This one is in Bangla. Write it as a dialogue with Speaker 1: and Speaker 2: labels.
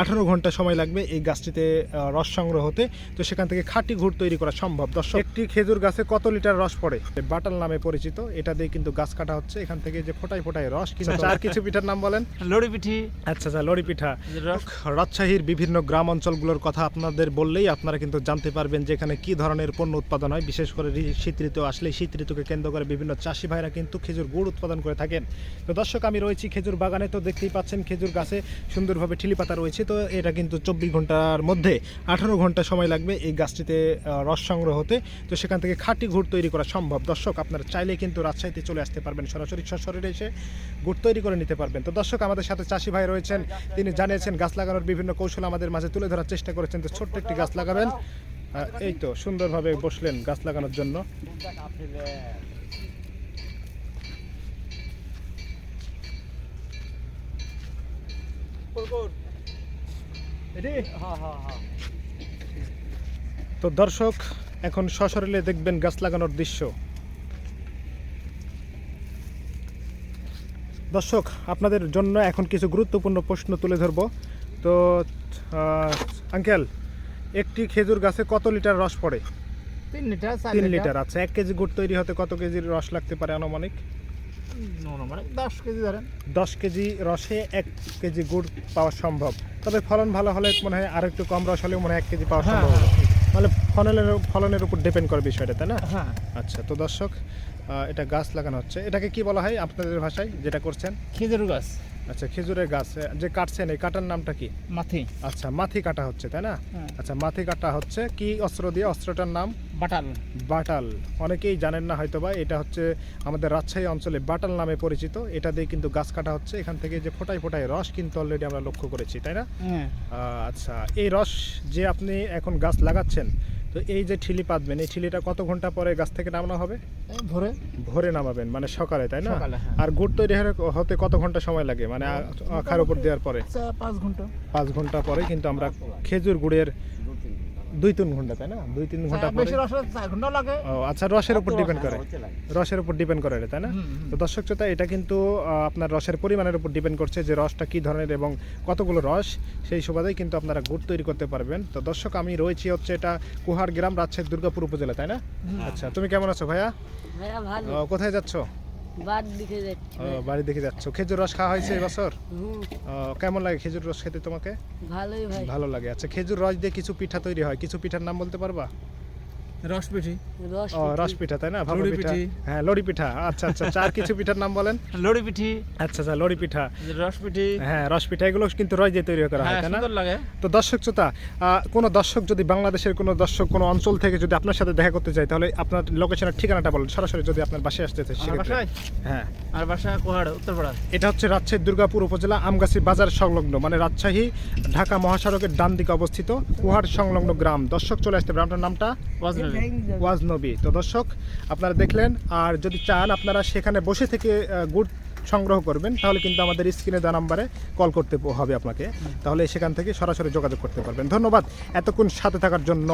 Speaker 1: আঠারো ঘণ্টা সময় লাগবে এই গাছটিতে রস সংগ্রহ হতে। তো সেখান থেকে খাঁটি গুড় তৈরি করা সম্ভব। দর্শক একটি খেজুর গাছে কত লিটার রস পড়ে? বাটাল নামে পরিচিত এটা দিয়ে কিন্তু গাছ কাটা হচ্ছে। এখান থেকে যে ফোটায় ফোটায় রস কিন্তু আর কিছু পিঠার নাম বলেন?
Speaker 2: লড়ি পিঠি
Speaker 1: আচ্ছা আচ্ছা লড়ি পিঠা
Speaker 2: রস
Speaker 1: রাজশাহীর বিভিন্ন গ্রাম অঞ্চলগুলোর কথা আপনাদের বললেই আপনারা কিন্তু জানতে পারবেন যে এখানে কি ধরনের পণ্য উৎপাদন হয়। বিশেষ করে শীত ঋতু আসলে শীত ঋতুকে কেন্দ্র করে বিভিন্ন চাষি ভাইরা কিন্তু খেজুর গুড় উৎপাদন করে থাকেন। তো দর্শক আমি রয়েছি খেজুর বাগানে। তো দেখতেই পাচ্ছেন খেজুর গাছে সুন্দরভাবে ঠিলি পাতা রয়েছে। তো এটা কিন্তু চব্বিশ ঘণ্টার মধ্যে আঠারো ঘণ্টা সময় লাগবে এই গাছটিতে রস সংগ্রহ হতে। তো সেখান থেকে খাঁটি গুড় তৈরি করা সম্ভব। দর্শক, আপনারা চাইলে কিন্তু রাজশাহীতে চলে আসতে পারবেন। সরাসরি সশরীরে এসে গুড় তৈরি করে নিতে পারবেন। তো দর্শক, আমাদের সাথে চাষি ভাই রয়েছেন। তিনি জানিয়েছেন, গাছ লাগানোর বিভিন্ন কৌশল আমাদের মাঝে তুলে ধরার চেষ্টা করেছেন। তো ছোট্ট একটি গাছ লাগাবেন। এই তো, সুন্দরভাবে বসলেন গাছ লাগানোর জন্য। তো দর্শক এখন সশরীরে দেখবেন গাছ লাগানোর দৃশ্য। দর্শক আপনাদের জন্য এখন কিছু গুরুত্বপূর্ণ প্রশ্ন তুলে ধরবো। তো আঙ্কেল একটি খেজুর গাছে কত লিটার রস পড়ে?
Speaker 2: তিন লিটার
Speaker 1: তিন লিটার আচ্ছা এক কেজি গুড় তৈরি হতে কত কেজির রস লাগতে পারে আনুমানিক?
Speaker 2: মানে দশ কেজি ধরেন।
Speaker 1: দশ কেজি রসে এক কেজি গুড় পাওয়া সম্ভব। তবে ফলন ভালো হলে মনে হয় আর একটু কম রস হলেও মনে হয় এক কেজি পাওয়া সম্ভব। মানে ফলনের ফলনের উপর ডিপেন্ড করে বিষয়টা তাই না?
Speaker 2: হ্যাঁ।
Speaker 1: আচ্ছা তো দর্শক এটা গাছ লাগানো হচ্ছে। এটাকে কি বলা হয় আপনাদের ভাষায় যেটা করছেন?
Speaker 2: খেজুর গাছ।
Speaker 1: আচ্ছা খেজুরের গাছ যে কাটছেন এই কাটার নামটা কি?
Speaker 2: মাথি।
Speaker 1: আচ্ছা মাথি কাটা হচ্ছে তাই না?
Speaker 2: হ্যাঁ।
Speaker 1: আচ্ছা মাথি কাটা হচ্ছে কি অস্ত্র দিয়ে? অস্ত্রটার নাম?
Speaker 2: বাটাল।
Speaker 1: বাটাল। অনেকেই জানেন না হয়তো বা এটা হচ্ছে আমাদের রাজশাহী অঞ্চলে বাটাল নামে পরিচিত। এটা দিয়ে কিন্তু গাছ কাটা হচ্ছে এখান থেকে যে ফোটায় ফোটায় রস কিন্তু অলরেডি আমরা লক্ষ্য করেছি তাই না?
Speaker 2: হ্যাঁ।
Speaker 1: আচ্ছা এই রস যে আপনি এখন গাছ লাগাচ্ছেন তো এই যে ঠিলি পাতবেন এই ঠিলিটা কত ঘণ্টা পরে গাছ থেকে নামানো হবে?
Speaker 2: ভোরে।
Speaker 1: ভোরে নামাবেন মানে সকালে তাই না?
Speaker 2: হ্যাঁ।
Speaker 1: আর গুড় তৈরি হতে- কত ঘণ্টা সময় লাগে? মানে আখার উপর দেওয়ার পরে?
Speaker 2: পাঁচ ঘণ্টা।
Speaker 1: পাঁচ ঘণ্টা পরে কিন্তু আমরা খেজুর গুড়ের দুই তিন ঘণ্টা তাই না? দুই তিন ঘণ্টা
Speaker 2: বেশি রস ঘণ্টা লাগে।
Speaker 1: আচ্ছা রসের উপর ডিপেন্ড করে। রসের উপর ডিপেন্ড করে তাই না। তো দর্শক শ্রোতা এটা কিন্তু আপনার রসের পরিমাণের উপর ডিপেন্ড করছে যে রসটা কি ধরনের এবং কতগুলো রস সেই সুবাদেই কিন্তু আপনারা গুড় তৈরি করতে পারবেন। তো দর্শক আমি রয়েছি হচ্ছে এটা কুহার গ্রাম রাজশাহী দুর্গাপুর উপজেলা তাই না? আচ্ছা তুমি কেমন আছো ভাইয়া?
Speaker 3: ভাইয়া ভালো।
Speaker 1: ও, কোথায় যাচ্ছ?
Speaker 3: দিকে
Speaker 1: বাড়ি দেখে যাচ্ছ। খেজুর রস খাওয়া হয়েছে এবছর কেমন লাগে খেজুর রস খেতে তোমাকে?
Speaker 3: ভালোই
Speaker 1: ভালো লাগে। আচ্ছা খেজুর রস দিয়ে কিছু পিঠা তৈরি হয়। কিছু পিঠার নাম বলতে পারবা?
Speaker 2: রস
Speaker 1: ও রস তাই না? ভাপা পিঠা। হ্যাঁ লড়ি পিঠা। আচ্ছা আচ্ছা। চার কিছু পিঠার নাম বলেন?
Speaker 2: লড়ি পিঠি।
Speaker 1: আচ্ছা আচ্ছা লড়ি পিঠা।
Speaker 2: রস
Speaker 1: হ্যাঁ রস এগুলো কিন্তু রস দিয়ে তৈরি করা হয়
Speaker 2: হ্যাঁ
Speaker 1: তাই না?
Speaker 2: লাগে।
Speaker 1: তো দর্শক শ্রোতা কোনো দর্শক যদি বাংলাদেশের কোনো দর্শক কোনো অঞ্চল থেকে যদি আপনার সাথে দেখা করতে চায় তাহলে আপনার লোকেশনের ঠিকানাটা বলেন। সরাসরি যদি আপনার বাসায় আসতে।
Speaker 2: বাসায়?
Speaker 1: হ্যাঁ।
Speaker 2: আর বাসা কোহাড় উত্তরপাড়া
Speaker 1: এটা হচ্ছে রাজশাহী দুর্গাপুর উপজেলা আমগাছি বাজার সংলগ্ন মানে রাজশাহী ঢাকা মহাসড়কের ডান দিকে অবস্থিত কুহার সংলগ্ন গ্রাম। দর্শক চলে আসতে গ্রামটার নামটা? ওয়াজ নবী তো দর্শক আপনারা দেখলেন আর যদি চান আপনারা সেখানে বসে থেকে গুড় সংগ্রহ করবেন তাহলে কিন্তু আমাদের স্ক্রিনে দেওয়া নাম্বারে কল করতে হবে আপনাকে। তাহলে সেখান থেকে সরাসরি যোগাযোগ করতে পারবেন। ধন্যবাদ। এতক্ষণ সাথে থাকার জন্য।